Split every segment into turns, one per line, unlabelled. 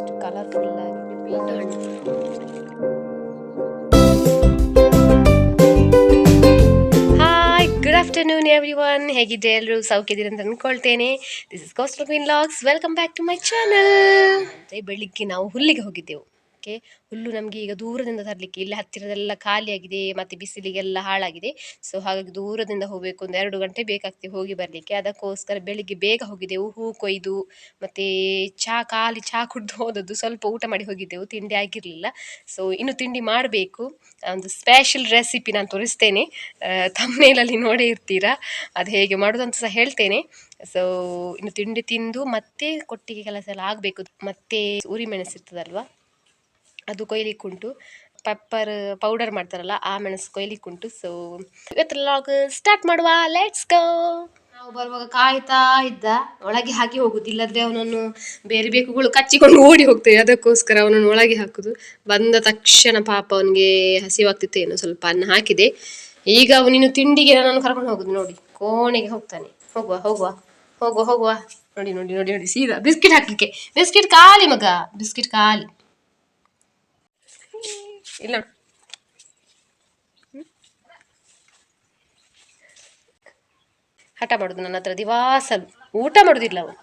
ಎಷ್ಟು ಕಲರ್ಫುಲ್ ಆಗಿದೆ ಬೀಟ್ ಹಣ್ಣು hi good afternoon everyone ಹೇಗಿದೆ ಎಲ್ಲರೂ? ಸೌಖ್ಯದಿರಿ ಅಂತ ಅಂದ್ಕೊಳ್ತೇನೆ. This is cost in logs welcome back to my channel ಬೆಳಿಗ್ಗೆ ನಾವು ಹುಲ್ಲಿಗೆ ಹೋಗಿದ್ದೆವು. ಓಕೆ ಹುಲ್ಲು ನಮಗೆ ಈಗ ದೂರದಿಂದ ತರಲಿಕ್ಕೆ, ಇಲ್ಲಿ ಹತ್ತಿರದೆಲ್ಲ ಖಾಲಿಯಾಗಿದೆ, ಮತ್ತು ಬಿಸಿಲಿಗೆಲ್ಲ ಹಾಳಾಗಿದೆ. ಸೊ ಹಾಗಾಗಿ ದೂರದಿಂದ ಹೋಗಬೇಕು, ಒಂದು ಎರಡು ಗಂಟೆ ಬೇಕಾಗ್ತದೆ ಹೋಗಿ ಬರಲಿಕ್ಕೆ. ಅದಕ್ಕೋಸ್ಕರ ಬೆಳಿಗ್ಗೆ ಬೇಗ ಹೋಗಿದ್ದೆವು, ಹೂ ಕೊಯ್ದು, ಮತ್ತು ಚಹಾ ಖಾಲಿ ಚಹಾ ಕುಡ್ದು ಹೋದದ್ದು ಸ್ವಲ್ಪ ಊಟ ಮಾಡಿ ಹೋಗಿದ್ದೆವು, ತಿಂಡಿ ಆಗಿರಲಿಲ್ಲ. ಸೊ ಇನ್ನು ತಿಂಡಿ ಮಾಡಬೇಕು. ಒಂದು ಸ್ಪೆಷಲ್ ರೆಸಿಪಿ ನಾನು ತೋರಿಸ್ತೇನೆ. ತಮ್ಮನೇಲಲ್ಲಿ ನೋಡೇ ಇರ್ತೀರಾ, ಅದು ಹೇಗೆ ಮಾಡೋದು ಅಂತ ಸಹ ಹೇಳ್ತೇನೆ. ಸೊ ಇನ್ನು ತಿಂಡಿ ತಿಂದು ಮತ್ತೆ ಕೊಟ್ಟಿಗೆ ಕೆಲಸ ಎಲ್ಲ ಆಗಬೇಕು. ಮತ್ತೆ ಉರಿ ಇರ್ತದಲ್ವಾ ಅದು ಕೊಯ್ಲಿಕ್ಕುಂಟು ಪೆಪ್ಪರ್ ಪೌಡರ್ ಮಾಡ್ತಾರಲ್ಲ, ಆ ಮೆಣಸು ಕೊಯ್ಲಿಕ್ಕುಂಟು ಸೊ ಇವತ್ತು ಲಾಗ್ ಸ್ಟಾರ್ಟ್ ಮಾಡುವ. ಲೆಟ್ಸ್ ಗೋ ನಾವು ಬರುವಾಗ ಕಾಯ್ತಾ ಇದ್ದ. ಒಳಗೆ ಹಾಕಿ ಹೋಗುದು. ಇಲ್ಲದ್ರೆ ಅವನನ್ನು ಬೇರೆ ಬೇಕುಗಳು ಕಚ್ಚಿಕೊಂಡು ಓಡಿ ಹೋಗ್ತೇವೆ. ಅದಕ್ಕೋಸ್ಕರ ಅವನನ್ನು ಒಳಗೆ ಹಾಕುದು. ಬಂದ ತಕ್ಷಣ ಪಾಪ ಅವನಿಗೆ ಹಸಿವಾಗ್ತಿತ್ತು ಏನೋ ಸ್ವಲ್ಪ ಅನ್ನ ಹಾಕಿದೆ. ಈಗ ಅವನಿನ್ನು ತಿಂಡಿಗೆ ನಾನು ಕರ್ಕೊಂಡು ಹೋಗುದು. ನೋಡಿ, ಕೋಣೆಗೆ ಹೋಗ್ತಾನೆ. ಹೋಗುವ ಹೋಗುವ. ಹೋಗುವ ಹೋಗುವ. ನೋಡಿ ನೋಡಿ ನೋಡಿ ನೋಡಿ. ಸೀದಾ ಬಿಸ್ಕೆಟ್ ಹಾಕಲಿಕ್ಕೆ. ಬಿಸ್ಕೆಟ್ ಖಾಲಿ ಮಗ. ಬಿಸ್ಕೆಟ್ ಖಾಲಿ. ಇಲ್ಲ? ಹಠ ಮಾಡುದು ನನ್ನ ಹತ್ರ, ದಿವಾಸಲು. ಊಟ ಮಾಡುದಿಲ್ಲ ಅವನು.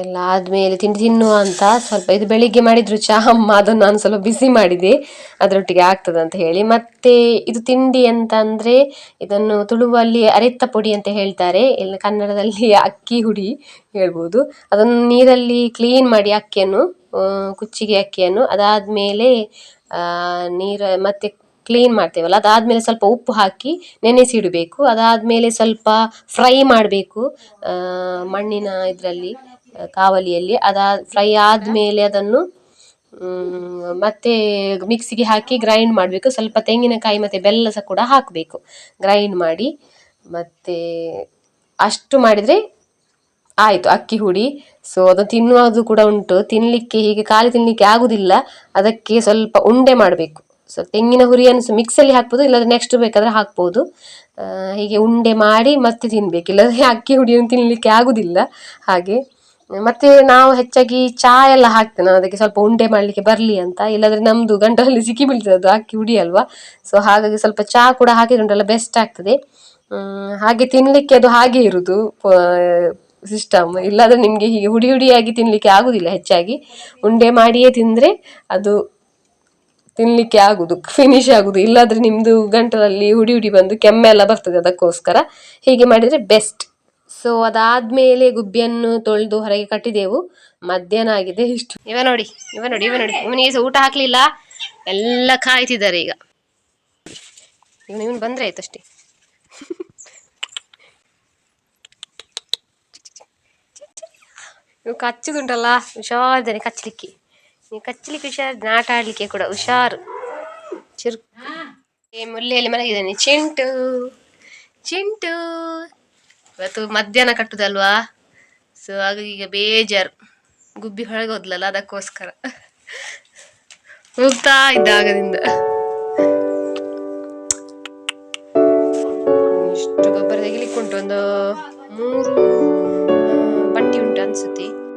ಎಲ್ಲ ಆದ್ಮೇಲೆ ತಿಂಡಿ ತಿನ್ನುವ ಅಂತ ಸ್ವಲ್ಪ ಇದು ಬೆಳಿಗ್ಗೆ ಮಾಡಿದ್ರು ಚಹಾ, ಅಮ್ಮ ಅದನ್ನು ನಾನು ಸ್ವಲ್ಪ ಬಿಸಿ ಮಾಡಿದೆ. ಅದರೊಟ್ಟಿಗೆ ಆಗ್ತದೆ ಅಂತ ಹೇಳಿ. ಮತ್ತೆ ಇದು ತಿಂಡಿ ಅಂತ ಅಂದ್ರೆ ಇದನ್ನು ತುಳುವಲ್ಲಿ ಅರೆತ್ತ ಪುಡಿ ಅಂತ ಹೇಳ್ತಾರೆ. ಇಲ್ಲ ಕನ್ನಡದಲ್ಲಿ ಅಕ್ಕಿ ಹುಡಿ ಹೇಳ್ಬೋದು. ಅದನ್ನು ನೀರಲ್ಲಿ ಕ್ಲೀನ್ ಮಾಡಿ ಅಕ್ಕಿಯನ್ನು ಕುಚ್ಚಿಗೆ ಅಕ್ಕಿಯನ್ನು. ಅದಾದ್ಮೇಲೆ ನೀರು ಮತ್ತೆ ಕ್ಲೀನ್ ಮಾಡ್ತೇವಲ್ಲ, ಅದಾದ್ಮೇಲೆ ಸ್ವಲ್ಪ ಉಪ್ಪು ಹಾಕಿ ನೆನೆಸಿಡಬೇಕು ಅದಾದ್ಮೇಲೆ ಸ್ವಲ್ಪ ಫ್ರೈ ಮಾಡಬೇಕು ಮಣ್ಣಿನ ಇದರಲ್ಲಿ ಕಾವಲಿಯಲ್ಲಿ. ಅದಾ ಫ್ರೈ ಆದಮೇಲೆ ಅದನ್ನು ಮತ್ತೆ ಮಿಕ್ಸಿಗೆ ಹಾಕಿ ಗ್ರೈಂಡ್ ಮಾಡಬೇಕು. ಸ್ವಲ್ಪ ತೆಂಗಿನಕಾಯಿ ಮತ್ತೆ ಬೆಲ್ಲ ಸಹ ಕೂಡ ಹಾಕಬೇಕು. ಗ್ರೈಂಡ್ ಮಾಡಿ, ಮತ್ತೆ ಅಷ್ಟು ಮಾಡಿದರೆ ಆಯಿತು, ಅಕ್ಕಿ ಹುಡಿ. ಸೊ ಅದು ತಿನ್ನುವುದು ಕೂಡ ಉಂಟು. ತಿನ್ನಲಿಕ್ಕೆ ಹೀಗೆ ಖಾಲಿ ತಿನ್ನಲಿಕ್ಕೆ ಆಗುದಿಲ್ಲ. ಅದಕ್ಕೆ ಸ್ವಲ್ಪ ಉಂಡೆ ಮಾಡಬೇಕು. ಸೊ ತೆಂಗಿನ ಹುರಿಯನ್ನು ಸಹ ಮಿಕ್ಸಲ್ಲಿ ಹಾಕ್ಬೋದು, ಇಲ್ಲಾಂದ್ರೆ ನೆಕ್ಸ್ಟ್ ಬೇಕಾದ್ರೆ ಹಾಕ್ಬೋದು. ಹೀಗೆ ಉಂಡೆ ಮಾಡಿ ಮತ್ತೆ ತಿನ್ಬೇಕು. ಇಲ್ಲದ್ರೆ ಅಕ್ಕಿ ಹುಡಿಯನ್ನು ತಿನ್ನಲಿಕ್ಕೆ ಆಗುದಿಲ್ಲ. ಹಾಗೆ. ಮತ್ತೆ ನಾವು ಹೆಚ್ಚಾಗಿ ಚಾ ಎಲ್ಲ ಹಾಕ್ತೇವೆ ನಾವು ಅದಕ್ಕೆ ಸ್ವಲ್ಪ ಉಂಡೆ ಮಾಡಲಿಕ್ಕೆ ಬರಲಿ ಅಂತ. ಇಲ್ಲಾಂದರೆ ನಮ್ಮದು ಗಂಟಲಲ್ಲಿ ಸಿಕ್ಕಿ ಬೀಳ್ತದೆ. ಅದು ಅಕ್ಕಿ ಹುಡಿ ಅಲ್ವಾ? ಸೊ ಹಾಗಾಗಿ ಸ್ವಲ್ಪ ಚಾ ಕೂಡ ಹಾಕಿದ್ರೆ ಉಂಟಲ್ಲ ಬೆಸ್ಟ್ ಆಗ್ತದೆ. ಹಾಗೆ ತಿನ್ನಲಿಕ್ಕೆ ಅದು ಹಾಗೆ ಇರುದು. ಸಿಸ್ಟಮ್. ಇಲ್ಲಾದ್ರೆ ನಿಮಗೆ ಹೀಗೆ ಹುಡಿ ಹುಡಿಯಾಗಿ ತಿನ್ನಲಿಕ್ಕೆ ಆಗುದಿಲ್ಲ ಹೆಚ್ಚಾಗಿ. ಉಂಡೆ ಮಾಡಿಯೇ ತಿಂದರೆ ಅದು ತಿನ್ನಲಿಕ್ಕೆ ಆಗುದು ಫಿನಿಶ್ ಆಗುದು. ಇಲ್ಲಾದ್ರೆ ನಿಮ್ದು ಗಂಟಲಲ್ಲಿ ಹುಡಿ ಹುಡಿ ಬಂದು ಕೆಮ್ಮೆಲ್ಲ ಬರ್ತದೆ ಅದಕ್ಕೋಸ್ಕರ. ಹೀಗೆ ಮಾಡಿದ್ರೆ ಬೆಸ್ಟ್ ಸೊ ಅದಾದ್ಮೇಲೆ ಗುಬ್ಬಿಯನ್ನು ತೊಳೆದು ಹೊರಗೆ ಕಟ್ಟಿದೆವು. ಮಧ್ಯಾಹ್ನ ಆಗಿದೆ ಇಷ್ಟು. ಇವ ನೋಡಿ ಇವ ನೋಡಿ ಇವ ನೋಡಿ. ಇವನಿಗೆ ಊಟ ಹಾಕ್ಲಿಲ್ಲ. ಎಲ್ಲ ಕಾಯ್ತಿದ್ದಾರೆ ಈಗ. ಇವನು ಇವನು ಬಂದ್ರೆ ಆಯ್ತಷ್ಟೇ ಇವು ಕಚ್ಚುದುಂಟಲ್ಲ ಹುಷಾರಿದ್ದಾನೆ ಕಚ್ಚಲಿಕ್ಕೆ. ನೀವು ಕಚ್ಚಲಿಕ್ಕೆ ಹುಷಾರು ಆಟ ಆಡಲಿಕ್ಕೆ ಕೂಡ ಹುಷಾರು. ಚಿರ್ ಮುಲ್ಲೆಯಲ್ಲಿ ಮಲಗಿದ್ದಾನೆ. ಚಿಂಟು ಚಿಂಟು. ಇವತ್ತು ಮಧ್ಯಾಹ್ನ ಕಟ್ಟುದಲ್ವಾ? ಸೊ ಹಾಗಾಗಿ ಈಗ ಬೇಜಾರು. ಗುಬ್ಬಿ ಹೊರಗೆ ಹೋದ್ಲಲ್ಲ, ಅದಕ್ಕೋಸ್ಕರ. ಹೋಗ್ತಾ ಇದ್ದ ಆಗದಿಂದ. ಇಷ್ಟು ಗೊಬ್ಬರ ತೆಗಿಲಿಕ್ಕುಂಟು ಒಂದು ಮೂರು ಆ, ಬಟ್ಟಿ ಉಂಟು ಅನ್ಸುತ್ತೆ.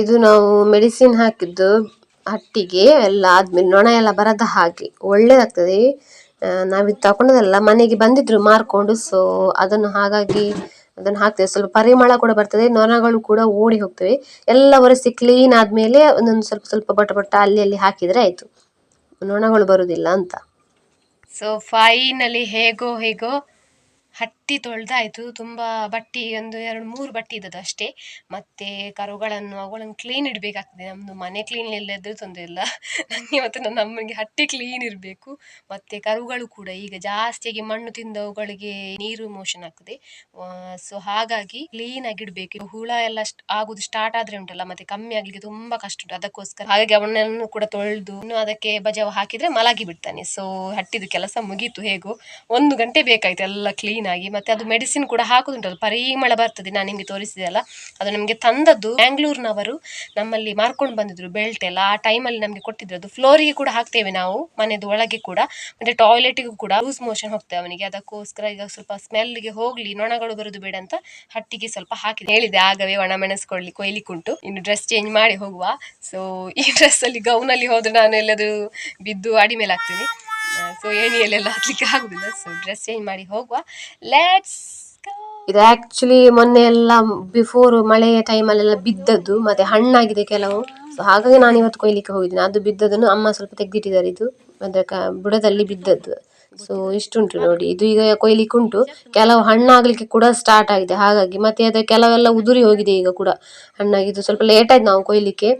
ಇದು ನಾವು ಮೆಡಿಸಿನ್ ಹಾಕಿದ್ದು ಹಟ್ಟಿಗೆ ಎಲ್ಲ ಆದ್ಮೇಲೆ ನೊಣ ಎಲ್ಲ ಬರದ ಹಾಗೆ. ಒಳ್ಳೇದಾಗ್ತದೆ. ನಾವಿದು ತಕೊಂಡದಲ್ಲ, ಮನೆಗೆ ಬಂದಿದ್ರು ಮಾರ್ಕೊಂಡು ಸೊ ಅದನ್ನು ಹಾಗಾಗಿ ಅದನ್ನು ಹಾಕ್ತೇವೆ. ಸ್ವಲ್ಪ ಪರಿಮಳ ಕೂಡ ಬರ್ತದೆ, ನೊಣಗಳು ಕೂಡ ಓಡಿ ಹೋಗ್ತವೆ. ಎಲ್ಲ ಒರೆಸಿ ಕ್ಲೀನ್ ಆದ್ಮೇಲೆ ಒಂದೊಂದು ಸ್ವಲ್ಪ ಸ್ವಲ್ಪ ಬಟ ಬಟ ಅಲ್ಲಿ ಅಲ್ಲಿ ಹಾಕಿದ್ರೆ ಆಯ್ತು. ನೊಣಗಳು ಬರುದಿಲ್ಲ ಅಂತ. ಸೊ ಫೈನಲಿ ಹೇಗೋ ಹೇಗೋ ಹಟ್ಟಿ ಬಟ್ಟಿ ತೊಳೆದಾಯಿತು. ತುಂಬ ಬಟ್ಟಿ ಒಂದು ಎರಡು ಮೂರು ಬಟ್ಟೆ ಇದ್ದದ್ದು ಅಷ್ಟೇ. ಮತ್ತೆ ಕರುಗಳನ್ನು ಅವುಗಳನ್ನು ಕ್ಲೀನ್ ಇಡಬೇಕಾಗ್ತದೆ. ನಮ್ಮದು ಮನೆ ಕ್ಲೀನ್ ಇಲ್ಲದ್ರೆ ತೊಂದರೆ ಇಲ್ಲ. ನನಗೆ ಮತ್ತು ನನ್ನ ಅಮ್ಮನಿಗೆ ಹಟ್ಟಿ ಕ್ಲೀನ್ ಇರಬೇಕು. ಮತ್ತು ಕರುಗಳು ಕೂಡ ಈಗ ಜಾಸ್ತಿಯಾಗಿ ಮಣ್ಣು ತಿಂದವುಗಳಿಗೆ ನೀರು ಮೋಷನ್ ಆಗ್ತದೆ. ಸೊ ಹಾಗಾಗಿ ಕ್ಲೀನಾಗಿ ಇಡಬೇಕು. ಹುಳ ಎಲ್ಲ ಆಗೋದು ಸ್ಟಾರ್ಟ್ ಆದ್ರೆ ಉಂಟಲ್ಲ, ಮತ್ತೆ ಕಮ್ಮಿ ಆಗಲಿಕ್ಕೆ ತುಂಬಾ ಕಷ್ಟ ಉಂಟು. ಅದಕ್ಕೋಸ್ಕರ ಹಾಗಾಗಿ ಅವನನ್ನು ಕೂಡ ತೊಳೆದು ಇನ್ನು ಅದಕ್ಕೆ ಬಜಾವ್ ಹಾಕಿದ್ರೆ ಮಲಗಿ ಬಿಡ್ತಾನೆ ಸೊ ಹಟ್ಟಿದ ಕೆಲಸ ಮುಗೀತು ಹೇಗೋ. ಒಂದು ಗಂಟೆ ಬೇಕಾಯ್ತು ಎಲ್ಲ ಕ್ಲೀನ್ ಆಗಿ. ಮತ್ತೆ ಅದು ಮೆಡಿಸಿನ್ ಕೂಡ ಹಾಕುದುಂಟಲ್ಲ, ಪರಿಮಳ ಬರ್ತದೆ, ನಾನು ನಿಮಗೆ ತೋರಿಸಿದೆ ಅಲ್ಲ? ಅದು ನಮಗೆ ತಂದದ್ದು ಬ್ಯಾಂಗ್ಳೂರ್ನವರು ನಮ್ಮಲ್ಲಿ ಮಾರ್ಕೊಂಡು ಬಂದಿದ್ರು ಬೆಲ್ಟ್ ಎಲ್ಲ. ಆ ಟೈಮಲ್ಲಿ ನಮಗೆ ಕೊಟ್ಟಿದ್ರು. ಅದು ಫ್ಲೋರಿಗೆ ಕೂಡ ಹಾಕ್ತೇವೆ ನಾವು, ಮನೆದು ಒಳಗೆ ಕೂಡ. ಮತ್ತೆ ಟಾಯ್ಲೆಟಿಗೂ ಕೂಡ ಲೂಸ್ ಮೋಷನ್ ಹೋಗ್ತೇವೆ ಅವನಿಗೆ. ಅದಕ್ಕೋಸ್ಕರ ಈಗ ಸ್ವಲ್ಪ ಸ್ಮೆಲ್ಗೆ ಹೋಗ್ಲಿ, ನೊಣಗಳು ಬರೋದು ಬೇಡ ಅಂತ ಹಟ್ಟಿಗೆ ಸ್ವಲ್ಪ ಹಾಕಿ ಹೇಳಿದೆ, ಆಗವೇ, ಒಣ ಮೆಣಸ್ಕೊಳ್ಳಿ, ಕೊಯ್ಲಿಕ್ಕುಂಟು. ಇನ್ನು ಡ್ರೆಸ್ ಚೇಂಜ್ ಮಾಡಿ ಹೋಗುವ. ಸೊ ಈ ಡ್ರೆಸ್ ಅಲ್ಲಿ ಗೌನ್ ಅಲ್ಲಿ ಹೋದ್ರೆ ನಾನು ಎಲ್ಲಾದರೂ ಬಿದ್ದು ಅಡಿ ಮೇಲೆ ಹಾಕ್ತೀನಿ. ಸೊ ಏಣಿಯಲ್ಲೆಲ್ಲ ಹತ್ಲಿಕ್ಕೆ ಆಗುದಿಲ್ಲ. ಸೊ ಡ್ರೆಸ್ ಚೇಂಜ್ ಮಾಡಿ ಹೋಗುವ. ಲೆಟ್ಸ್ ಇದು ಆಕ್ಚುಲಿ ಮೊನ್ನೆ ಎಲ್ಲ ಬಿಫೋರ್ ಮಳೆಯ ಟೈಮಲ್ಲೆಲ್ಲ ಬಿದ್ದದ್ದು, ಮತ್ತೆ ಹಣ್ಣಾಗಿದೆ ಕೆಲವು. ಸೊ ಹಾಗಾಗಿ ನಾನು ಇವತ್ತು ಕೊಯ್ಲಿಕ್ಕೆ ಹೋಗಿದ್ದೀನಿ. ಅದು ಬಿದ್ದದನ್ನು ಅಮ್ಮ ಸ್ವಲ್ಪ ತೆಗೆದಿಟ್ಟಿದ್ದಾರೆ ಇದು. ಅದರ ಬುಡದಲ್ಲಿ ಬಿದ್ದದ್ದು. ಸೊ ಇಷ್ಟುಂಟು ನೋಡಿ. ಇದು ಈಗ ಕೊಯ್ಲಿಕ್ಕೆ ಉಂಟು. ಕೆಲವು ಹಣ್ಣಾಗಲಿಕ್ಕೆ ಕೂಡ ಸ್ಟಾರ್ಟ್ ಆಗಿದೆ. ಹಾಗಾಗಿ ಮತ್ತೆ ಅದೇ ಕೆಲವೆಲ್ಲ ಉದುರಿ ಹೋಗಿದೆ ಈಗ ಕೂಡ. ಹಣ್ಣಾಗಿದ್ದು ಸ್ವಲ್ಪ ಲೇಟ್ ಆಯ್ತು ನಾವು ಕೊಯ್ಲಿಕ್ಕೆ.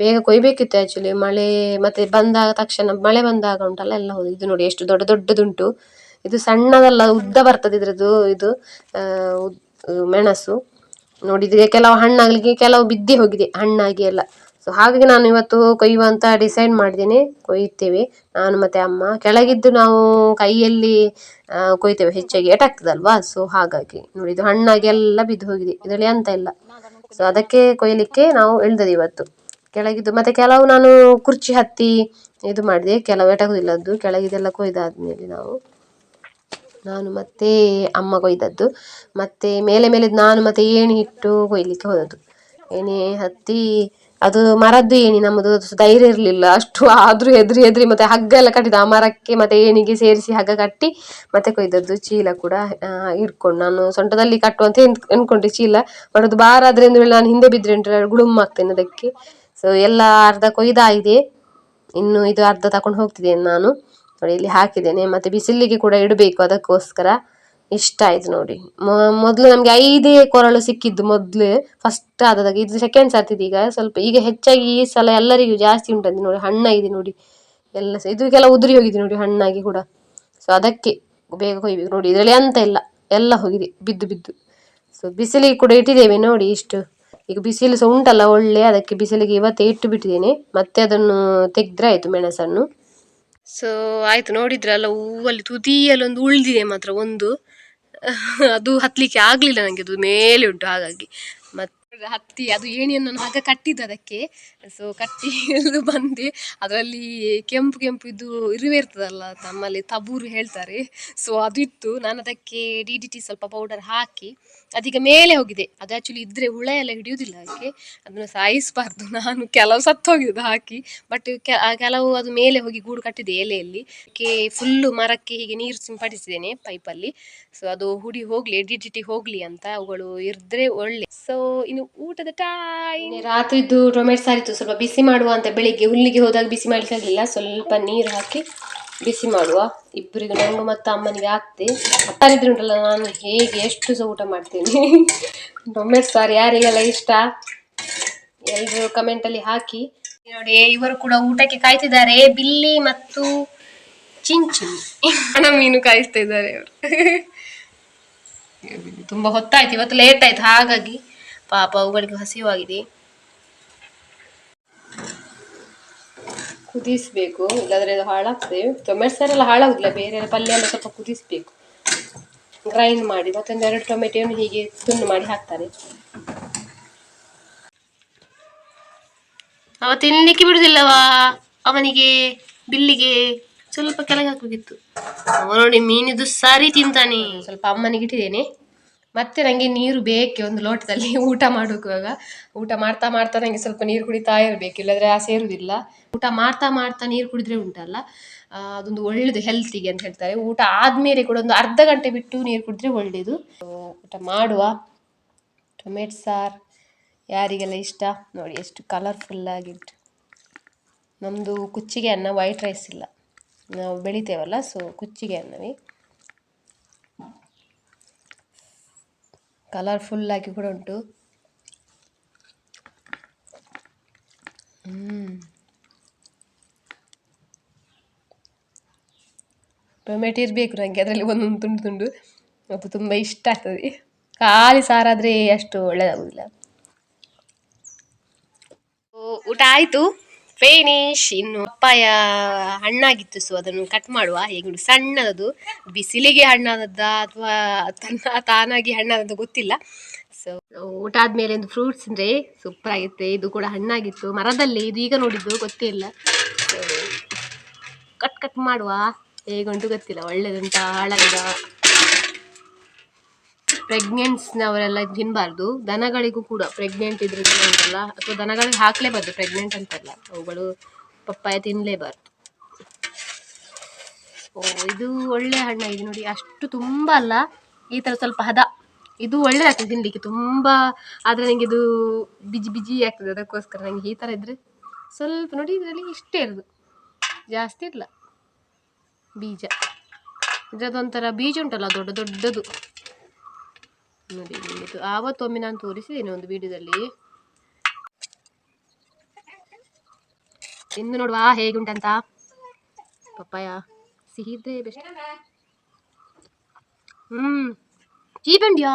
ಬೇಗ ಕೊಯ್ಬೇಕಿತ್ತು ಆಕ್ಚುಲಿ ಮಳೆ ಮತ್ತೆ ಬಂದಾಗ ತಕ್ಷಣ ಮಳೆ ಬಂದಾಗ ಉಂಟಲ್ಲ ಎಲ್ಲ ಹೋದ್. ಇದು ನೋಡಿ ಎಷ್ಟು ದೊಡ್ಡ ದೊಡ್ಡದುಂಟು. ಇದು ಸಣ್ಣದಲ್ಲ ಉದ್ದ ಬರ್ತದೆ ಇದ್ರದ್ದು ಇದು ಮೆಣಸು. ಮೆಣಸು ನೋಡಿದ್ರೆ ಕೆಲವು ಹಣ್ಣಾಗ್ಲಿಕ್ಕೆ ಕೆಲವು ಬಿದ್ದಿ ಹೋಗಿದೆ, ಹಣ್ಣಾಗಿ ಎಲ್ಲ. ಸೊ ಹಾಗಾಗಿ ನಾನು ಇವತ್ತು ಕೊಯ್ಯುವಂತ ಡಿಸೈಡ್ ಮಾಡಿದ್ದೇನೆ. ಕೊಯ್ಯುತ್ತೇವೆ. ನಾನು ಮತ್ತೆ ಅಮ್ಮ. ಕೆಳಗಿದ್ದು ನಾವು ಕೈಯಲ್ಲಿ ಕೊಯ್ತೇವೆ ಹೆಚ್ಚಾಗಿ. ಎಟಾಗ್ತದಲ್ವಾ ಸೊ ಹಾಗಾಗಿ. ನೋಡಿ, ಇದು ಹಣ್ಣಾಗಿ ಎಲ್ಲ ಬಿದ್ದು ಹೋಗಿದೆ. ಇದರಲ್ಲಿ ಅಂತ ಇಲ್ಲ. ಸೊ ಅದಕ್ಕೆ ಕೊಯ್ಲಿಕ್ಕೆ ನಾವು ಇಳ್ದದ್ದು ಇವತ್ತು. ಕೆಳಗಿದ್ದು, ಮತ್ತೆ ಕೆಲವು ನಾನು ಕುರ್ಚಿ ಹತ್ತಿ ಇದು ಮಾಡಿದೆ. ಕೆಲವು ಏಟಾಗುದಿಲ್ಲ ಅದು. ಕೆಳಗಿದೆಲ್ಲ ಕೊಯ್ದಾದ್ಮೇಲೆ ನಾವು, ನಾನು ಮತ್ತೆ ಅಮ್ಮ ಕೊಯ್ದದ್ದು. ಮತ್ತೆ ಮೇಲೆ ಮೇಲೆ ನಾನು ಮತ್ತೆ ಏಣಿ ಇಟ್ಟು ಕೊಯ್ಲಿಕ್ಕೆ ಹೋದದ್ದು. ಏಣಿ ಹತ್ತಿ, ಅದು ಮರದ್ದು ಏಣಿ, ನಮ್ಮದು ಧೈರ್ಯ ಇರಲಿಲ್ಲ. ಅಷ್ಟು ಆದರೂ ಹೆದ್ರಿ ಹೆದ್ರಿ ಮತ್ತೆ ಹಗ್ಗ ಎಲ್ಲ ಕಟ್ಟಿದ್ದು. ಆ ಮರಕ್ಕೆ ಮತ್ತೆ ಏಣಿಗೆ ಸೇರಿಸಿ ಹಗ್ಗ ಕಟ್ಟಿ ಮತ್ತೆ ಕೊಯ್ದದ್ದು. ಚೀಲ ಕೂಡ ಇಟ್ಕೊಂಡು ನಾನು ಸೊಂಟದಲ್ಲಿ ಕಟ್ಟುವಂತ ಅಂದ್ಕೊಂಡೆ ಚೀಲ. ಬಟ್ ಅದು ಭಾರ ಆದ್ರೆ ನಾನು ಹಿಂದೆ ಬಿದ್ರೆ ಗುಡುಮ್ ಆಗ್ತೇನೆ ಅದಕ್ಕೆ. ಸೊ ಎಲ್ಲ ಅರ್ಧ ಕೊಯ್ದಾಗಿದೆ ಇನ್ನು ಇದು ಅರ್ಧ ತಕೊಂಡು ಹೋಗ್ತಿದ್ದೇನೆ ನಾನು. ನೋಡಿ, ಇಲ್ಲಿ ಹಾಕಿದ್ದೇನೆ. ಮತ್ತೆ ಬಿಸಿಲಿಗೆ ಕೂಡ ಇಡಬೇಕು ಅದಕ್ಕೋಸ್ಕರ. ಇಷ್ಟ ಆಯ್ತು ನೋಡಿ. ಮೊದಲು ನಮಗೆ ಐದೇ ಕೊರಳು ಸಿಕ್ಕಿದ್ದು ಮೊದಲು. ಫಸ್ಟ್ ಆದದಾಗ. ಇದು ಸೆಕೆಂಡ್ ಸರ್ತಿದ್ದು ಈಗ. ಸ್ವಲ್ಪ ಈಗ ಹೆಚ್ಚಾಗಿ ಈ ಸಲ ಎಲ್ಲರಿಗೂ ಜಾಸ್ತಿ ಉಂಟಂತೆ ನೋಡಿ. ಹಣ್ಣಾಗಿದೆ ನೋಡಿ. ಎಲ್ಲ ಸಹ ಇದು ಕೆಲ ಉದುರಿ ಹೋಗಿದೆ ನೋಡಿ ಹಣ್ಣಾಗಿ ಕೂಡ. ಸೊ ಅದಕ್ಕೆ ಬೇಗ ಕೊಯ್ಬೇಕು ನೋಡಿ. ಇದರಲ್ಲಿ ಅಂತ ಇಲ್ಲ. ಎಲ್ಲ ಹೋಗಿದೆ. ಬಿದ್ದು ಬಿದ್ದು. ಸೊ ಬಿಸಿಲಿಗೆ ಕೂಡ ಇಟ್ಟಿದ್ದೇವೆ ನೋಡಿ ಇಷ್ಟು. ಈಗ ಬಿಸಿಲು ಸಹ ಉಂಟಲ್ಲ ಒಳ್ಳೆ, ಅದಕ್ಕೆ ಬಿಸಿಲಿಗೆ ಇವತ್ತೇ ಇಟ್ಟು ಬಿಟ್ಟಿದ್ದೀನಿ. ಮತ್ತೆ ಅದನ್ನು ತೆಗೆದ್ರೆ ಆಯಿತು ಮೆಣಸನ್ನು. ಸೊ ಆಯ್ತು, ನೋಡಿದ್ರಲ್ಲ, ಹೂವಲ್ಲಿ ತುದಿಯಲ್ಲಿ ಒಂದು ಉಳಿದಿದೆ ಮಾತ್ರ ಒಂದು. ಅದು ಹತ್ತಲಿಕ್ಕೆ ಆಗಲಿಲ್ಲ ನನಗೆ ಅದು ಮೇಲೆ ಉಂಟು ಹಾಗಾಗಿ. ಹತ್ತಿ, ಅದು ಏಣಿಯನ್ನು ಹಗ್ಗ ಹಾಗೆ ಕಟ್ಟಿದ್ದು ಅದಕ್ಕೆ. ಸೊ ಕಟ್ಟಿ ಇಳಿದು ಬಂದೆ. ಅದರಲ್ಲಿ ಕೆಂಪು ಕೆಂಪು ಇದು ಇರುವೆ ಇರ್ತದಲ್ಲ, ನಮ್ಮಲ್ಲಿ ತಬೂರು ಹೇಳ್ತಾರೆ. ಸೊ ಅದಿತ್ತು. ನಾನು ಅದಕ್ಕೆ ಡಿ ಡಿ ಟಿ ಸ್ವಲ್ಪ ಪೌಡರ್ ಹಾಕಿ, ಅದೀಗ ಮೇಲೆ ಹೋಗಿದೆ. ಅದು ಆ್ಯಕ್ಚುಲಿ ಇದ್ರೆ ಹುಳ ಎಲ್ಲ ಹಿಡಿಯುವುದಿಲ್ಲ ಅದಕ್ಕೆ. ಅದನ್ನು ಸಾಯಿಸಬಾರ್ದು. ನಾನು ಕೆಲವು ಸತ್ತು ಹೋಗಿದ್ದು ಹಾಕಿ ಬಟ್ ಕೆಲವು ಅದು ಮೇಲೆ ಹೋಗಿ ಗೂಡು ಕಟ್ಟಿದೆ ಎಲೆಯಲ್ಲಿ. ಅದಕ್ಕೆ ಫುಲ್ಲು ಮರಕ್ಕೆ ಹೀಗೆ ನೀರು ಸಿಂಪಡಿಸಿದ್ದೇನೆ ಪೈಪಲ್ಲಿ. ಸೊ ಅದು ಹುಡಿ ಹೋಗ್ಲಿ ಡಿ ಟಿ ಹೋಗ್ಲಿ ಅಂತ ಅವುಗಳು ಇದ್ದರೆ ಒಳ್ಳೆ. ಸೊ ಇನ್ನು ಊಟದ ಟೈಮ್ ರಾತ್ರಿದ್ದು ಟೊಮೆಟೊ ಸಾರಿತ್ತು ಸ್ವಲ್ಪ ಬಿಸಿ ಮಾಡುವ ಅಂತ ಬೆಳಿಗ್ಗೆ ಹುಲ್ಲಿಗೆ ಹೋದಾಗ ಬಿಸಿ ಮಾಡ್ಲಿಕ್ಕಾಗಲಿಲ್ಲ ಸ್ವಲ್ಪ ನೀರು ಹಾಕಿ ಬಿಸಿ ಮಾಡುವ. ಇಬ್ಬರಿಗೂ ನಂಗು ಮತ್ತು ಅಮ್ಮನಿಗೆ ಹಾಕ್ತೆ ಅತ್ತಾರಿದ್ರೆ ಉಂಟಲ್ಲ ನಾನು ಹೇಗೆ ಎಷ್ಟು ಸಹ ಊಟ ಮಾಡ್ತೀನಿ. ಟೊಮೆಟೊ ಸಾರಿ ಯಾರಿಗೆಲ್ಲ ಇಷ್ಟ? ಎಲ್ಲರೂ ಕಮೆಂಟಲ್ಲಿ ಹಾಕಿ. ನೋಡಿ ಇವರು ಕೂಡ ಊಟಕ್ಕೆ ಕಾಯ್ತಿದ್ದಾರೆ. ಬಿಲ್ಲಿ ಮತ್ತು ಚಿಂಚು ಹಣ ಮೀನು ಕಾಯಿಸ್ತಾ ಇದ್ದಾರೆ ಇವರು. ತುಂಬಾ ಹೊತ್ತಾಯ್ತು. ಇವತ್ತು ಲೇಟ್ ಆಯ್ತು. ಹಾಗಾಗಿ ಪಾಪ ಅವುಗಳಿಗೆ ಹಸಿವಾಗಿದೆ. ಕುದಿಸ್ಬೇಕು ಇಲ್ಲಾದ್ರೆ ಅದು ಹಾಳಾಗ್ತದೆ. ಟೊಮೆಟೊ ಸಾರೆಲ್ಲ ಹಾಳಾಗುದಿಲ್ಲ ಬೇರೆ ಪಲ್ಯ ಎಲ್ಲ ಸ್ವಲ್ಪ ಕುದಿಸ್ಬೇಕು. ಗ್ರೈಂಡ್ ಮಾಡಿ ಮತ್ತೊಂದು ಎರಡು ಟೊಮೆಟೊಯನ್ನು ಹೀಗೆ ತುಂಡು ಮಾಡಿ ಹಾಕ್ತಾರೆ. ಅವ ತಿನ್ಲಿಕ್ಕೆ ಬಿಡುದಿಲ್ಲವಾ? ಅವನಿಗೆ ಬಿಲ್ಲಿಗೆ ಸ್ವಲ್ಪ ಕೆಳಗೆ ಹಾಕೋಗಿತ್ತು ಅವ ನೋಡಿ ಮೀನಿದು ಸಾರಿ ತಿಂತಾನೆ. ಸ್ವಲ್ಪ ಅಮ್ಮನಿಗೆ ಇಟ್ಟಿದ್ದೇನೆ. ಮತ್ತೆ ನನಗೆ ನೀರು ಬೇಕೆ ಒಂದು ಲೋಟದಲ್ಲಿ ಊಟ ಮಾಡುವಾಗ ಊಟ ಮಾಡ್ತಾ ಮಾಡ್ತಾ ನನಗೆ ಸ್ವಲ್ಪ ನೀರು ಕುಡಿತಾ ಇರಬೇಕು, ಇಲ್ಲದ್ರೆ ಆ ಸೇರುವುದಿಲ್ಲ ಊಟ ಮಾಡ್ತಾ ಮಾಡ್ತಾ ನೀರು ಕುಡಿದ್ರೆ ಉಂಟಲ್ಲ ಅದೊಂದು ಒಳ್ಳೇದು ಹೆಲ್ತಿಗೆ ಅಂತ ಹೇಳ್ತಾರೆ. ಊಟ ಆದ್ಮೇಲೆ ಕೂಡ ಒಂದು ಅರ್ಧ ಗಂಟೆ ಬಿಟ್ಟು ನೀರು ಕುಡಿದ್ರೆ ಒಳ್ಳೆಯದು ಊಟ ಮಾಡುವ. ಟೊಮೆಟೊ ಸಾರು, ಯಾರಿಗೆಲ್ಲ ಇಷ್ಟ? ನೋಡಿ ಎಷ್ಟು ಕಲರ್ಫುಲ್ ಆಗಿತ್ತು. ನಮ್ಮದು ಕುಚ್ಚಿಗೆ ಅನ್ನ ವೈಟ್ ರೈಸ್ ಇಲ್ಲ. ನಾವು ಬೆಳಿತೇವಲ್ಲ ಸೊ ಕುಚ್ಚಿಗೆ ಅನ್ನವೇ. ಕಲರ್ಫುಲ್ ಆಗಿ ಕೂಡ ಉಂಟು ಹ್ಮ್ ಟೊಮೆಟೊ ಇರಬೇಕು ನನಗೆ ಅದರಲ್ಲಿ ಒಂದೊಂದು ತುಂಡು ತುಂಡು ಅದು ತುಂಬ ಇಷ್ಟ ಆಗ್ತದೆ ಖಾಲಿ ಸಾರಾದರೆ ಅಷ್ಟು ಒಳ್ಳೆಯದಾಗೋದಿಲ್ಲ ಊಟ ಆಯಿತು ಫೇನಿಶ್ ಇನ್ನು ಪಪ್ಪಾಯ ಹಣ್ಣಾಗಿತ್ತು ಸೊ ಅದನ್ನು ಕಟ್ ಮಾಡುವ. ಈಗ ಸಣ್ಣದದು, ಬಿಸಿಲಿಗೆ ಹಣ್ಣಾದದ್ದ ಅಥವಾ ತನ್ನ ತಾನಾಗಿ ಹಣ್ಣಾದದ್ದು ಗೊತ್ತಿಲ್ಲ. ಸೊ ಊಟ ಆದ್ಮೇಲೆ ಒಂದು ಫ್ರೂಟ್ಸ್ ಅಂದ್ರೆ ಸೂಪರ್ ಆಗಿತ್ತೆ ಇದು ಕೂಡ ಹಣ್ಣಾಗಿತ್ತು. ಮರದಲ್ಲಿ, ಇದು ಈಗ ನೋಡಿದ್ದು ಗೊತ್ತಿಲ್ಲ ಕಟ್ ಕಟ್ ಮಾಡುವ. ಹೇಗುಂಟು ಗೊತ್ತಿಲ್ಲ. ಒಳ್ಳೇದುಂಟ, ಹಾಳಾಗಿದ? ಪ್ರೆಗ್ನೆಂಟ್ಸ್ನವರೆಲ್ಲ ತಿನ್ನಬಾರ್ದು ದನಗಳಿಗೂ ಕೂಡ ಪ್ರೆಗ್ನೆಂಟ್ ಅಂತಲ್ಲ ಉಂಟಲ್ಲ ಅಥವಾ ದನಗಳಿಗೆ ಹಾಕಲೇಬಾರ್ದು ಪ್ರೆಗ್ನೆಂಟ್ ಅಂತಲ್ಲ. ಅವುಗಳು ಪಪ್ಪಾಯ ತಿನ್ನಲೇಬಾರ್ದು ಓ, ಇದು ಒಳ್ಳೆ ಇದು ನೋಡಿ. ಅಷ್ಟು ತುಂಬ ಅಲ್ಲ. ಈ ಥರ ಸ್ವಲ್ಪ ಹದ. ಇದು ಒಳ್ಳೆದಾಗ್ತದೆ ತಿನ್ನಲಿಕ್ಕೆ ತುಂಬ. ಆದರೆ ನನಗೆ ಇದು ಬಿಜಿ ಬಿಜಿ ಆಗ್ತದೆ. ಅದಕ್ಕೋಸ್ಕರ ನನಗೆ ಈ ಥರ ಇದ್ರೆ ಸ್ವಲ್ಪ ನೋಡಿ ಇದರಲ್ಲಿ ಇಷ್ಟೇ ಇರೋದು. ಜಾಸ್ತಿ ಇಲ್ಲ. ಬೀಜ. ಇದರದೊಂಥರ ಬೀಜ ಉಂಟಲ್ಲ, ದೊಡ್ಡ ದೊಡ್ಡದು. ನೋಡಿ ಇದು ಆವತ್ತೊಮ್ಮೆ ನಾನು ತೋರಿಸಿದ್ದೇನೆ ಒಂದು ವಿಡಿಯೋದಲ್ಲಿ. ಇನ್ನು ನೋಡುವ, ಹೇಗುಂಟಂತ? ಪಪ್ಪಾಯ ಸಿಹಿ ಇದ್ರೆ ಬೆಸ್ಟ್ ಹ್ಮ್ ಚೀಪಂಡಿಯಾ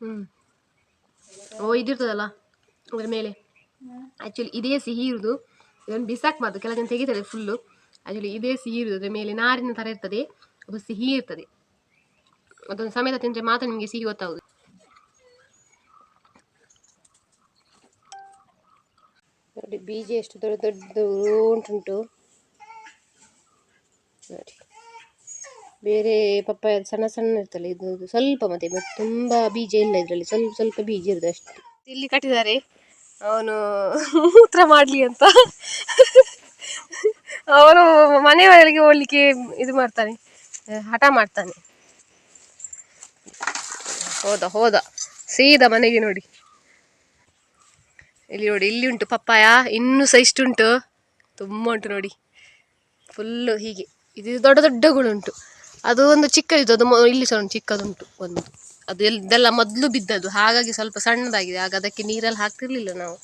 ಹ್ಮ್. ಓ, ಇದಿರ್ತದಲ್ಲ, ಅದ್ರ ಮೇಲೆ. ಆಕ್ಚುಲಿ ಇದೇ ಸಿಹಿ ಇರುದು. ಇದನ್ನು ಬಿಸಾಕ್ಬಾರ್ದು ಕೆಲ ಜನ ತೆಗಿತಾರೆ ಫುಲ್ಲು ಆ್ಯಕ್ಚುಲಿ ಇದೇ ಸಿಹಿ ಇರುದು, ಅದ್ರ ಮೇಲೆ ನಾರಿನ ತರ ಇರ್ತದೆ. ಅದು ಸಿಹಿ ಇರ್ತದೆ. ಅದೊಂದು ಸಮೇತ ತಿಂದರೆ ಮಾತ್ರ ನಿಮಗೆ ಸಿಹಿ ಗೊತ್ತಾಗುದು ನೋಡಿ ಬೀಜ ಎಷ್ಟು ದೊಡ್ಡ ದೊಡ್ಡ ಉಂಟುಂಟು. ನೋಡಿ ಬೇರೆ ಪಪ್ಪಾಯ ಸಣ್ಣ ಸಣ್ಣ ಇರ್ತಲ್ಲ ಇದು ಸ್ವಲ್ಪ ಮತ್ತೆ ಮತ್ತೆ ತುಂಬ ಬೀಜ ಇಲ್ಲ ಇದರಲ್ಲಿ ಸ್ವಲ್ಪ ಸ್ವಲ್ಪ ಬೀಜ ಇರುದು ಅಷ್ಟು. ಇಲ್ಲಿ ಕಟ್ಟಿದ್ದಾರೆ. ಅವನು ಮೂತ್ರ ಮಾಡಲಿ ಅಂತ. ಅವನು ಮನೆ ಒಳಗೆ ಹೋಗ್ಲಿಕ್ಕೆ ಇದು ಮಾಡ್ತಾನೆ ಹಠ ಮಾಡ್ತಾನೆ. ಹೋದ ಹೋದ. ಸೀದಾ ಮನೆಗೆ ನೋಡಿ. ಇಲ್ಲಿ ನೋಡಿ, ಇಲ್ಲಿ ಉಂಟು ಪಪ್ಪಾಯ, ಇನ್ನೂ ಸಹ ಇಷ್ಟುಂಟು ತುಂಬ ಉಂಟು ನೋಡಿ. ಫುಲ್ಲು ಹೀಗೆ. ಇದು ದೊಡ್ಡ ದೊಡ್ಡಗಳುಂಟು ಅದು ಒಂದು ಚಿಕ್ಕದಿತ್ತು ಅದು ಮೊ- ಇಲ್ಲಿ ಸಹ ಒಂದು ಚಿಕ್ಕದುಂಟು ಒಂದು. ಅದು ಇದೆಲ್ಲ ಮೊದಲು ಬಿದ್ದದ್ದು. ಹಾಗಾಗಿ ಸ್ವಲ್ಪ ಸಣ್ಣದಾಗಿದೆ. ಆಗ ಅದಕ್ಕೆ ನೀರಲ್ಲಿ ಹಾಕ್ತಿರ್ಲಿಲ್ಲ ನಾವು.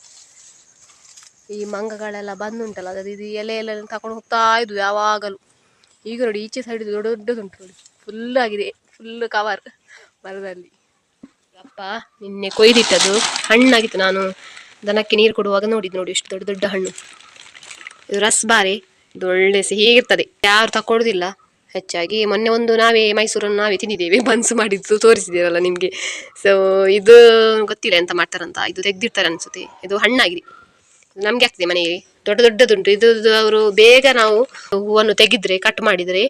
ಈ ಮಂಗಗಳೆಲ್ಲ ಬಂದುಂಟಲ್ಲ, ಅದು ಇದು ಎಲೆ ಎಲ್ಲ ತಕೊಂಡು ಹೋಗ್ತಾ ಇದ್ವು ಯಾವಾಗಲೂ. ಈಗ ನೋಡಿ, ಈಚೆ ಸೈಡ್ ದೊಡ್ಡ ದೊಡ್ಡದುಂಟು ನೋಡಿ. ಫುಲ್ ಆಗಿದೆ. ಫುಲ್ ಕವರ್ ಮರದಲ್ಲಿ. ಅಪ್ಪ, ನಿನ್ನೆ ಕೊಯ್ದಿಟ್ಟದು ಹಣ್ಣಾಗಿತ್ತು ನಾನು. ದನಕ್ಕೆ ನೀರು ಕೊಡುವಾಗ ನೋಡಿದ್ದು ನೋಡಿ ಎಷ್ಟು ದೊಡ್ಡ ದೊಡ್ಡ ಹಣ್ಣು. ಇದು ರಸ್ಬಾರಿ, ಇದು ಒಳ್ಳೆ ಸಿಹಿಗಿರ್ತದೆ ಯಾರು ತಕೊಳ್ಳೋದಿಲ್ಲ ಹೆಚ್ಚಾಗಿ ಮೊನ್ನೆ ಒಂದು ನಾವೇ ಮೈಸೂರನ್ನು ನಾವೇ ತಿಂದಿದ್ದೇವೆ ಬನ್ಸ್ ಮಾಡಿದ್ದು ತೋರಿಸಿದ್ದೇವಲ್ಲ ನಿಮಗೆ. ಸೊ ಇದು ಗೊತ್ತಿಲ್ಲ ಎಂತ ಮಾಡ್ತಾರಂತ, ಇದು ತೆಗ್ದಿರ್ತಾರೆ ಅನ್ಸುತ್ತೆ. ಇದು ಹಣ್ಣಾಗಿದೆ. ನಮಗೆ ಆಗ್ತದೆ ಮನೆಗೆ ದೊಡ್ಡ ದೊಡ್ಡದುಂಟು. ಇದು ಅವರು ಬೇಗ ನಾವು ಹೂವನ್ನು ತೆಗೆದ್ರೆ ಕಟ್ ಮಾಡಿದರೆ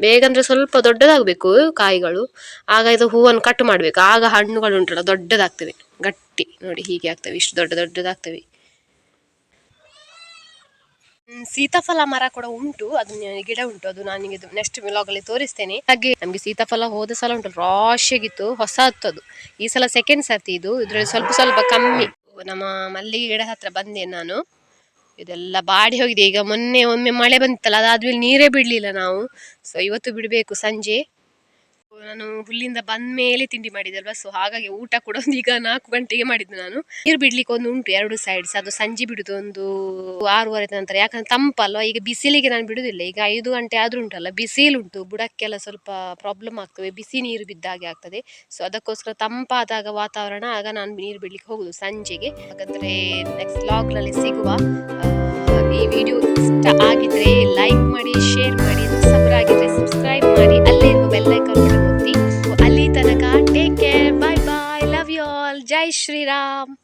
ಬೇಗ ಅಂದರೆ ಸ್ವಲ್ಪ ದೊಡ್ಡದಾಗಬೇಕು ಕಾಯಿಗಳು. ಆಗ ಇದು ಹೂವನ್ನು ಕಟ್ ಮಾಡಬೇಕು. ಆಗ ಹಣ್ಣುಗಳು ಉಂಟಲ್ಲ ದೊಡ್ಡದಾಗ್ತವೆ. ಗಟ್ಟಿ. ನೋಡಿ ಹೀಗೆ ಆಗ್ತವೆ. ಇಷ್ಟು ದೊಡ್ಡ ದೊಡ್ಡದಾಗ್ತವೆ. ಸೀತಾಫಲ ಮರ ಕೂಡ ಉಂಟು. ಅದು ಗಿಡ ಉಂಟು. ಅದು ನಾನು ನಿಮಗೆ ನೆಕ್ಸ್ಟ್ ಅಲ್ಲಿ ತೋರಿಸ್ತೇನೆ. ಹಾಗೆ ನಮಗೆ ಸೀತಾಫಲ ಹೋದ ಸಲ ಉಂಟು ರಾಶಿಯಾಗಿತ್ತು ಹೊಸ ಅದು ಈ ಸಲ ಸೆಕೆಂಡ್ ಸರ್ತಿ ಇದು. ಇದರಲ್ಲಿ ಸ್ವಲ್ಪ ಸ್ವಲ್ಪ ಕಮ್ಮಿ. ನಮ್ಮ ಮಲ್ಲಿಗೆ ಗಿಡ ಹತ್ರ ಬಂದೆ ನಾನು. ಇದೆಲ್ಲ ಬಾಡಿ ಹೋಗಿದೆ. ಈಗ ಮೊನ್ನೆ ಒಮ್ಮೆ ಮಳೆ ಬಂತಲ್ಲ, ಅದಾದ್ಮೇಲೆ ನೀರೇ ಬಿಡ್ಲಿಲ್ಲ ನಾವು. ಸೊ ಇವತ್ತು ಬಿಡಬೇಕು ಸಂಜೆ. ನಾನು ಹುಲ್ಲಿಂದ ಬಂದ ಮೇಲೆ ತಿಂಡಿ ಮಾಡಿದಲ್ವಾ? ಸೊ ಹಾಗಾಗಿ ಊಟ ಕೂಡ ಒಂದು ಈಗ ನಾಲ್ಕು ಗಂಟೆಗೆ ಮಾಡಿದ್ದು ನಾನು. ನೀರು ಬಿಡ್ಲಿಕ್ಕೆ ಒಂದು ಉಂಟು, ಎರಡು ಸೈಡ್ಸ್ ಅದು ಸಂಜೆ ಬಿಡುದು ಒಂದು ಆರೂವರೆ ನಂತರ. ಯಾಕಂದ್ರೆ ತಂಪಲ್ವಾ ಈಗ ಬಿಸಿಲಿಗೆ ನಾನು ಬಿಡುದಿಲ್ಲ. ಈಗ ಐದು ಗಂಟೆ ಆದ್ರೂ ಉಂಟಲ್ಲ? ಬಿಸಿಲುಂಟು, ಬುಡಕ್ಕೆಲ್ಲ ಸ್ವಲ್ಪ ಪ್ರಾಬ್ಲಮ್ ಆಗ್ತವೆ ಬಿಸಿ ನೀರು ಬಿದ್ದಾಗೆ ಆಗ್ತದೆ. ಸೊ ಅದಕ್ಕೋಸ್ಕರ ತಂಪಾದಾಗ ವಾತಾವರಣ, ಆಗ ನಾನು ನೀರು ಬಿಡ್ಲಿಕ್ಕೆ ಹೋಗುದು ಸಂಜೆಗೆ. ಹಾಗಾದ್ರೆ ನೆಕ್ಸ್ಟ್ನಲ್ಲಿ ಸಿಗುವ ಈ ವಿಡಿಯೋ ಇಷ್ಟ ಆಗಿದ್ರೆ ಲೈಕ್ ಮಾಡಿ ಶೇರ್ ಮಾಡಿ ಸಬ್ಸ್ಕ್ರೈಬ್ ಮಾಡಿ. श्री राम